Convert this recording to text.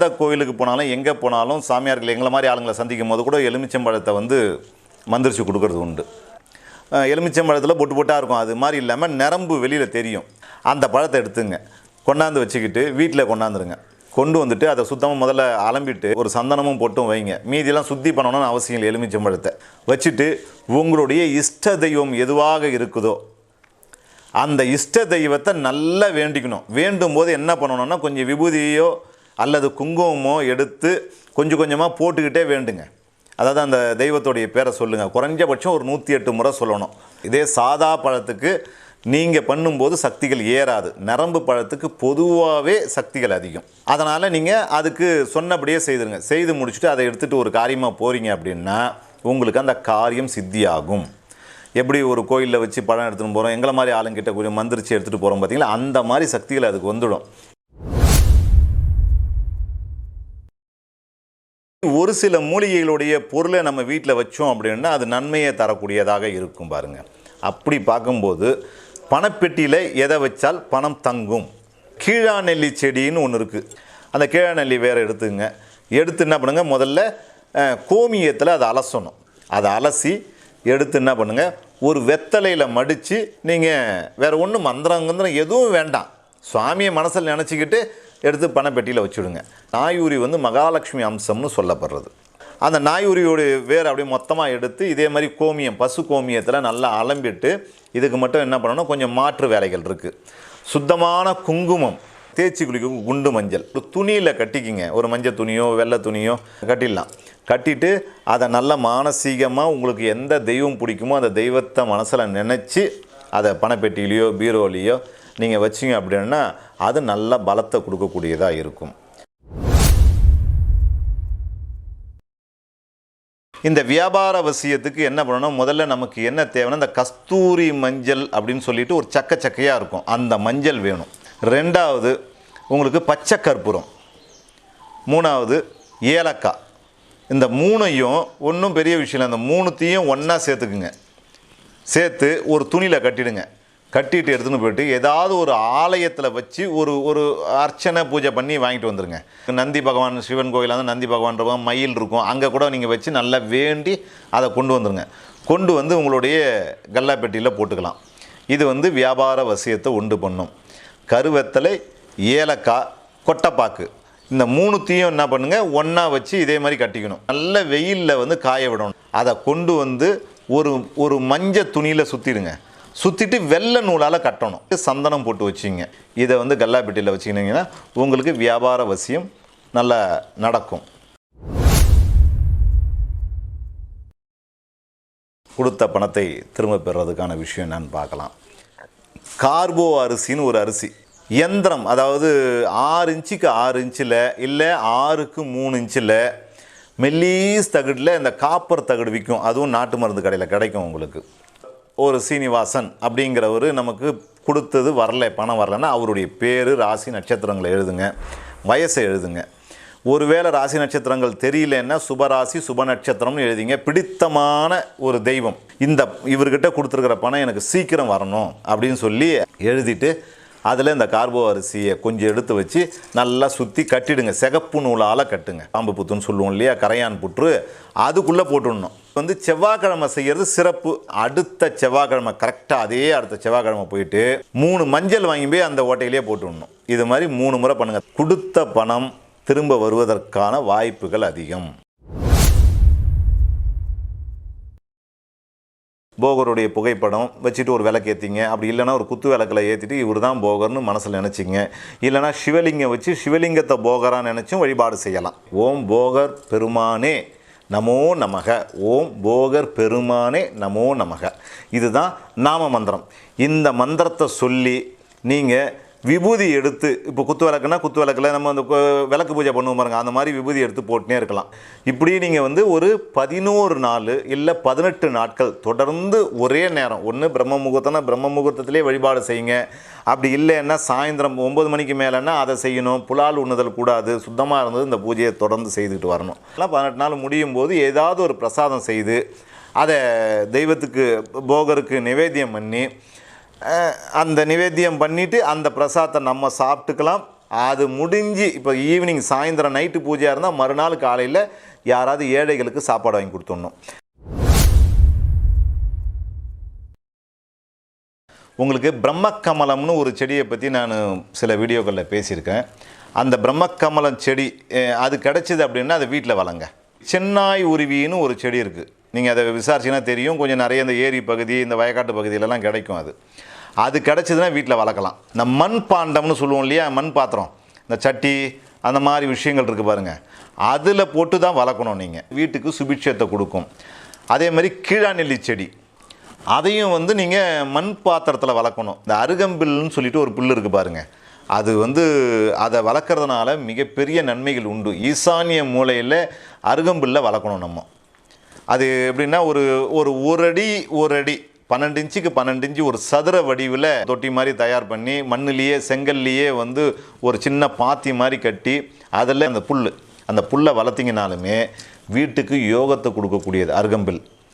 எந்த கோயிலுக்கு போனாலும் எங்கே போனாலும் சாமியார்கள் எங்களை மாதிரி ஆளுங்களை சந்திக்கும் போது கூட எலுமிச்சம்பழத்தை வந்து மந்திரிச்சு கொடுக்கறது உண்டு. எலுமிச்சம்பழத்தில் பொட்டு பொட்டாக இருக்கும். அது மாதிரி இல்லாமல் நரம்பு வெளியில் தெரியும். அந்த பழத்தை எடுத்துங்க. கொண்டாந்து வச்சுக்கிட்டு வீட்டில் கொண்டாந்துருங்க. கொண்டு வந்துட்டு அதை சுத்தமாக முதல்ல அலம்பிட்டு ஒரு சந்தனமும் போட்டும் வைங்க. மீதியெல்லாம் சுத்தி பண்ணணும்னு அவசியம் இல்லை எலுமிச்சம்பழத்தை. வச்சுட்டு உங்களுடைய இஷ்ட தெய்வம் எதுவாக இருக்குதோ அந்த இஷ்ட தெய்வத்தை நல்லா வேண்டிக்கணும். வேண்டும் போது என்ன பண்ணணும்னா கொஞ்சம் விபூதியோ அல்லது குங்குமமோ எடுத்து கொஞ்சம் கொஞ்சமாக போட்டுக்கிட்டே வேண்டுங்க. அதாவது அந்த தெய்வத்துடைய பேரை சொல்லுங்கள் குறைஞ்சபட்சம் ஒரு நூற்றி எட்டு முறை சொல்லணும். இதே சாதா பழத்துக்கு நீங்கள் பண்ணும்போது சக்திகள் ஏறாது. நரம்பு பழத்துக்கு பொதுவாகவே சக்திகள் அதிகம். அதனால் நீங்கள் அதுக்கு சொன்னபடியே செய்துருங்க. செய்து முடிச்சுட்டு அதை எடுத்துகிட்டு ஒரு காரியமாக போகிறீங்க அப்படின்னா உங்களுக்கு அந்த காரியம் சித்தியாகும். எப்படி ஒரு கோயிலில் வச்சு பழம் எடுத்துகிட்டு போகிறோம் எங்களை மாதிரி ஆளுங்கிட்ட கொஞ்சம் மந்திரிச்சு எடுத்துகிட்டு போகிறோம் பார்த்தீங்களா அந்த மாதிரி சக்திகள் அதுக்கு வந்துடும். ஒரு சில மூலிகைகளுடைய பொருளை நம்ம வீட்டில் வச்சோம் அப்படின்னா அது நன்மையை தரக்கூடியதாக இருக்கும் பாருங்க. அப்படி பார்க்கும்போது பணப்பெட்டியில் எதை வச்சால் பணம் தங்கும்? கீழாநெல்லி செடின்னு ஒன்று இருக்குது அந்த கீழாநெல்லி வேறு எடுத்துங்க. எடுத்து என்ன பண்ணுங்க? முதல்ல கோமியத்தில் அதை அலசணும். அதை அலசி எடுத்து என்ன பண்ணுங்க? ஒரு வெத்தலையில் மடித்து நீங்கள் வேறு ஒன்றும் மந்திரம் கந்திரம் எதுவும் வேண்டாம். சுவாமியை மனசில் நினச்சிக்கிட்டு எடுத்து பணப்பெட்டியில் வச்சுடுங்க. நாயூரி வந்து மகாலட்சுமி அம்சம்னு சொல்லப்படுறது. அந்த நாயூரியோட வேர் அப்படியே மொத்தமாக எடுத்து இதே மாதிரி கோமியம் பசு கோமியத்தில் நல்லா அலம்பிட்டு இதுக்கு மட்டும் என்ன பண்ணணும்? கொஞ்சம் மாற்று வேலைகள் இருக்குது சுத்தமான குங்குமம் தேய்ச்சி குளிக்கும் குண்டு மஞ்சள். ஒரு துணியில் கட்டிக்கிங்க. ஒரு மஞ்சள் துணியோ வெள்ளை துணியோ கட்டிடலாம். கட்டிட்டு அதை நல்ல மானசீகமாக உங்களுக்கு எந்த தெய்வம் பிடிக்குமோ அந்த தெய்வத்தை மனசில் நினச்சி அதை பணப்பெட்டியிலையோ பீரோலேயோ நீங்கள் வச்சிங்க அப்படின்னா அது நல்ல பலத்தை கொடுக்கக்கூடியதாக இருக்கும். இந்த வியாபார விஷயத்துக்கு என்ன பண்ணணும்? முதல்ல நமக்கு என்ன தேவைன்னா இந்த கஸ்தூரி மஞ்சள் அப்படின்னு சொல்லிட்டு ஒரு சக்க சக்கையாக இருக்கும். அந்த மஞ்சள் வேணும். ரெண்டாவது உங்களுக்கு பச்சை கற்பூரம். மூணாவது ஏலக்காய். இந்த மூணையும் ஒன்றும் பெரிய விஷயம் இல்லை. அந்த மூணுத்தையும் ஒன்றா சேர்த்துக்குங்க. சேர்த்து ஒரு துணியில் கட்டிடுங்க. கட்டிட்டு எடுத்துன்னு போயிட்டு ஏதாவது ஒரு ஆலயத்தில் வச்சு ஒரு ஒரு அர்ச்சனை பூஜை பண்ணி வாங்கிட்டு வந்துருங்க. நந்தி பகவான் சிவன் கோயிலாக இருந்தால் நந்தி பகவான் இருக்கும் மயில் இருக்கும். அங்கே கூட நீங்கள் வச்சு நல்லா வேண்டி அதை கொண்டு வந்துருங்க. கொண்டு வந்து உங்களுடைய கல்லாப்பெட்டியில் போட்டுக்கலாம். இது வந்து வியாபார வசியத்தை உண்டு பண்ணும். கருவத்தலை ஏலக்காய் கொட்டைப்பாக்கு. இந்த மூணுத்தையும் என்ன பண்ணுங்க? ஒன்றா வச்சு இதே மாதிரி கட்டிக்கணும். நல்ல வெயிலில் வந்து காய விடணும். அதை கொண்டு வந்து ஒரு ஒரு மஞ்சள் துணியில் சுற்றிடுங்க சுற்றிட்டு வெள்ளை நூலால் கட்டணும். சந்தனம் போட்டு வச்சிங்க. இதை வந்து கல்லாப்பெட்டியில் வச்சுக்கினீங்கன்னா உங்களுக்கு வியாபார வசியம் நல்லா நடக்கும். கொடுத்த பணத்தை திரும்ப பெறுறதுக்கான விஷயம் என்னன்னு பார்க்கலாம். கார்போ அரிசின்னு ஒரு அரிசி. எந்திரம் அதாவது ஆறு இன்ச்சுக்கு ஆறு இன்ச்சில் இல்லை ஆறுக்கு மூணு இன்ச்சில் மெல்லீஸ் தகடில் இந்த காப்பர் தகடு விற்கும் அதுவும் நாட்டு மருந்து கடையில் கிடைக்கும் உங்களுக்கு. ஒரு சீனிவாசன் அப்படிங்கிறவர் நமக்கு கொடுத்தது வரல பணம் வரலன்னா அவருடைய பேர் ராசி நட்சத்திரங்களை எழுதுங்க வயசை எழுதுங்க. ஒருவேளை ராசி நட்சத்திரங்கள் தெரியலன்னா சுபராசி சுப நட்சத்திரம்னு எழுதிங்க. பிடித்தமான ஒரு தெய்வம். இந்த இவர்கிட்ட கொடுத்துருக்கிற பணம் எனக்கு சீக்கிரம் வரணும் அப்படின்னு சொல்லி எழுதிட்டு அதில் இந்த கார்போ அரிசியை கொஞ்சம் எடுத்து வச்சு நல்லா சுற்றி கட்டிடுங்க. சிகப்பு நூலால் கட்டுங்க. பாம்பு புத்துன்னு சொல்லுவோம் இல்லையா? கரையான் புற்று. அதுக்குள்ளே போட்டுடணும். வந்து செவ்வாய்க்கிழமை செய்கிறது சிறப்பு. அடுத்த செவ்வாய்க்கிழமை கரெக்டாக அதே அடுத்த செவ்வாய்க்கிழமை போயிட்டு மூணு மஞ்சள் வாங்கி போய் அந்த ஓட்டையிலே போட்டுடணும். இது மாதிரி மூணு முறை பண்ணுங்கள் கொடுத்த பணம் திரும்ப வருவதற்கான வாய்ப்புகள் அதிகம். போகருடைய புகைப்படம் வச்சுட்டு ஒரு விளக்கு ஏற்றிங்க அப்படி இல்லைன்னா ஒரு குத்து விளக்கில் ஏற்றிட்டு இவர் தான் போகர்னு மனசில் நினச்சிங்க. இல்லைன்னா சிவலிங்கம் வச்சு சிவலிங்கத்தை போகரான்னு நினச்சும் வழிபாடு செய்யலாம். ஓம் போகர் பெருமானே. நமோ நமக. ஓம் போகர் பெருமானே நமோ நமக. இதுதான் நாம மந்திரம். இந்த மந்திரத்தை சொல்லி நீங்கள் விபூதி எடுத்து இப்போ குத்து விளக்குனா குத்து விளக்கில் நம்ம அந்த கு- விளக்கு பூஜை பண்ணுவோம் பாருங்க அந்த மாதிரி விபூதி எடுத்து போட்டுனே இருக்கலாம். இப்படி நீங்கள் வந்து ஒரு பதினோரு நாள் இல்லை பதினெட்டு நாட்கள் தொடர்ந்து ஒரே நேரம். ஒன்று பிரம்ம முகூர்த்தம்னா பிரம்ம முகூர்த்தத்திலே வழிபாடு செய்யுங்க. அப்படி இல்லைன்னா சாயந்தரம் ஒம்பது மணிக்கு மேலேன்னா அதை செய்யணும். புலால் உண்ணுதல் கூடாது. சுத்தமாக இருந்தது இந்த பூஜையை தொடர்ந்து செய்துக்கிட்டு வரணும். எல்லாம் பதினெட்டு நாள் முடியும் போது ஏதாவது ஒரு பிரசாதம் செய்து அதை தெய்வத்துக்கு போகருக்கு நிவேத்தியம் பண்ணி அந்த நிவேத்தியம் பண்ணிவிட்டு அந்த பிரசாதத்தை நம்ம சாப்பிட்டுக்கலாம். அது முடிஞ்சு இப்போ ஈவினிங் சாயந்தரம் நைட்டு பூஜையாக இருந்தால் மறுநாள் காலையில் யாராவது ஏழைகளுக்கு சாப்பாடு வாங்கி கொடுத்துடணும். உங்களுக்கு பிரம்மக்கமலம்னு ஒரு செடியை பற்றி நான் சில வீடியோக்களில் பேசியிருக்கேன். அந்த பிரம்மக்கமலம் செடி அது கிடச்சிது அப்படின்னா அதை வீட்டில் வளங்க. சென்னாய் உருவின்னு ஒரு செடி இருக்குது நீங்கள் அதை விசாரிச்சிங்கன்னா தெரியும். கொஞ்சம் நிறைய இந்த ஏரி பகுதி இந்த வயக்காட்டு பகுதியிலலாம் கிடைக்கும் அது. அது கிடச்சிதுன்னா வீட்டில் வளர்க்கலாம். இந்த மண் பாண்டம்னு சொல்லுவோம் இல்லையா? மண் பாத்திரம். இந்த சட்டி அந்த மாதிரி விஷயங்கள் இருக்குது பாருங்கள் அதில் போட்டு தான் வளர்க்கணும் நீங்கள் வீட்டுக்கு சுபிட்சத்தை கொடுக்கும். அதே மாதிரி கீழாநெல்லி செடி. அதையும் வந்து நீங்கள் மண் பாத்திரத்தில் வளர்க்கணும். இந்த அருகம்பில்னு சொல்லிட்டு ஒரு புல் இருக்குது பாருங்கள் அது வந்து அதை வளர்க்குறதுனால மிகப்பெரிய நன்மைகள் உண்டு. ஈசானிய மூலையில் அருகம்புல்ல வளர்க்கணும் நம்ம. அது எப்படின்னா ஒரு ஒரு ஒரு அடி ஒரு அடி பன்னெண்டு இன்ச்சுக்கு பன்னெண்டு இன்ச்சு ஒரு சதுர வடிவில் தொட்டி மாதிரி தயார் பண்ணி மண்ணுலேயே செங்கல்லையே வந்து ஒரு சின்ன பாத்தி மாதிரி கட்டி அதில் அந்த புல் அந்த புல்லை வளர்த்திங்கனாலுமே வீட்டுக்கு யோகத்தை கொடுக்கக்கூடியது அருகம்பில்.